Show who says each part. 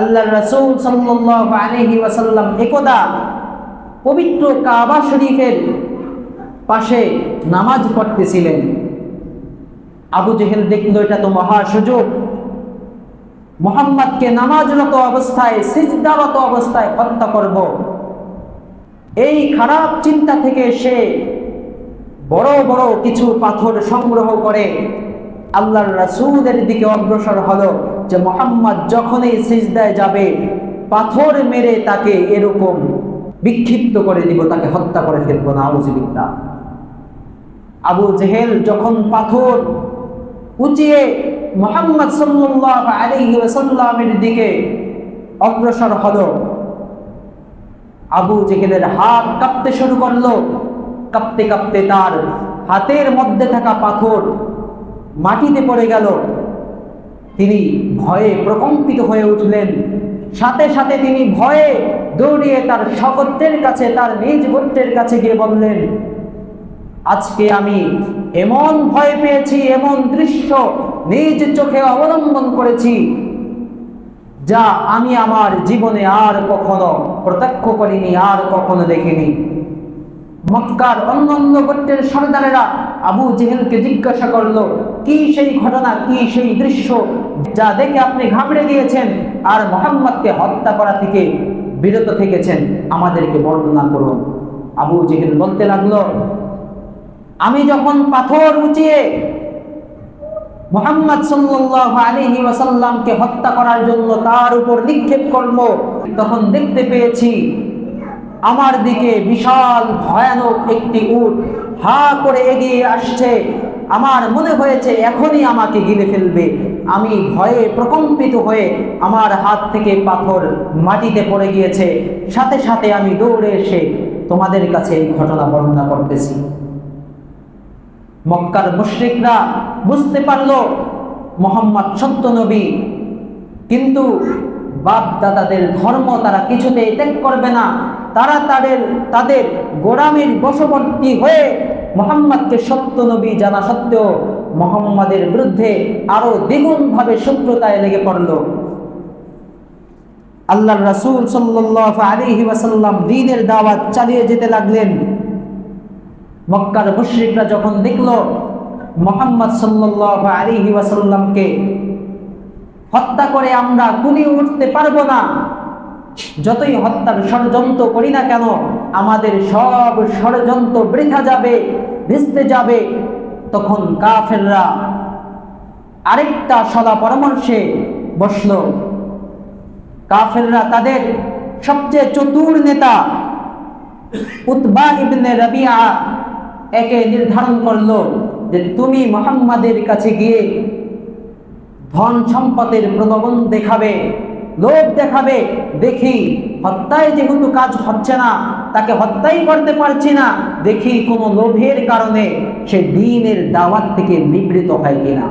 Speaker 1: আল্লাহ রসুল সাল্লাল্লাহু আলাইহি ওয়াসাল্লাম একদা পবিত্র কাবা শরীফের পাশে নামাজ পড়তেছিলেন। আবু জেহেল দেখল, এটা তো মহা সুযোগ। মোহাম্মদকে নামাজরত অবস্থায়, সিজদারত অবস্থায় হত্যা করব। এই খারাপ চিন্তা থেকে সে বড় বড় কিছু পাথর সংগ্রহ করে আল্লাহর রাসূলের দিকে অগ্রসর হলো। যে মোহাম্মদ যখনই সিজদায় যাবে, পাথর মেরে তাকে এরকম বিক্ষিপ্ত করে দিব, তাকে হত্যা করে ফেলব না আউজিবিল্লাহ আবু জেহেল যখন পাথর উঁচিয়ে মোহাম্মদ সাল্লাল্লাহু আলাইহি সাল্লামের দিকে অগ্রসর হলো, আবু জেহেলের হাত কাঁপতে শুরু করল। কাঁপতে কাঁপতে তার হাতের মধ্যে থাকা পাথর মাটিতে পড়ে গেল। তিনি ভয়ে প্রকম্পিত হয়ে উঠলেন। সাথে সাথে তিনি ভয়ে দৌড়িয়ে তার সকত্রের কাছে, তার নিজ গোত্রের কাছে গিয়ে বললেন, আজকে আমি এমন ভয় পেয়েছি, এমন দৃশ্য নিজ চোখে অবলম্বন করেছি, যা আমি আমার জীবনে আর কখনো প্রত্যক্ষ করিনি, আর কখনো দেখিনি। মক্কার অন্যান্য গোত্রের সর্দারেরা আবু জেহেলকে জিজ্ঞাসা করল, কি সেই ঘটনা, কি সেই দৃশ্য যা দেখে আপনি ঘাবড়ে গিয়েছেন আর মোহাম্মদকে হত্যা করা থেকে বিরত থেকেছেন? আমাদেরকে বর্ণনা করুন। আবু জেহেল বলতে লাগল, আমি যখন পাথর উঁচিয়ে মোহাম্মদ সাল্লাল্লাহু আলাইহি ওয়াসাল্লামকে হত্যা করার জন্য তার উপর নিক্ষেপ করব, তখন দেখতে পেয়েছি আমার দিকে বিশাল ভয়ানক একটি উট হা করে এগিয়ে আসছে। আমার মনে হয়েছে এখনই আমাকে গিলে ফেলবে। আমি ভয়ে প্রকম্পিত হয়ে আমার হাত থেকে পাথর মাটিতে পড়ে গিয়েছে। সাথে সাথে আমি দৌড়ে এসে তোমাদের কাছে এই ঘটনা বর্ণনা করতেছি। মক্কার মুশরিকরা বুঝতে পারল, মোহাম্মদ সত্য নবী, কিন্তু বাপ দাদাদের ধর্ম তারা কিছুতেই ত্যাগ করবে না। তারা তাদের তাদের গোড়ামির বশবর্তী হয়ে মোহাম্মদকে সত্য নবী জানা সত্ত্বেও মোহাম্মদের বিরুদ্ধে আরও দ্বিগুণভাবে শত্রুতায় লেগে পড়ল। আল্লাহ রাসূল সাল্লাল্লাহু আলাইহি ওয়াসাল্লাম দ্বীনের দাওয়াত চালিয়ে যেতে লাগলেন। মক্কার মুশরিকরা যখন দেখল মোহাম্মদ সাল্লাল্লাহু আলাইহি ওয়াসাল্লামকে হত্যা করে আমরা কুলি উঠতে পারব না যতই হত্যার ষড়যন্ত্র করি না কেন, আমাদের সব ষড়যন্ত্র বৃথা যাবে, ভিজতে যাবে। তখন কাফেররা আরেকটা সদা পরামর্শে বসল। কাফেররা তাদের সবচেয়ে চতুর নেতা উতবা ইবনে রবিআ একে নির্ধারণ করল যে তুমি মোহাম্মদের কাছে গিয়ে ধন সম্পদের প্রলোভন দেখাবে। লোভ দেখাবে, দেখি হত্যায় যেহেতু কাজ হচ্ছে না, তাকে হত্যাই করতে পারছি না, দেখি কোনো লোভের কারণে সে দিনের দাওয়াত থেকে নিবৃত হয় কিনা।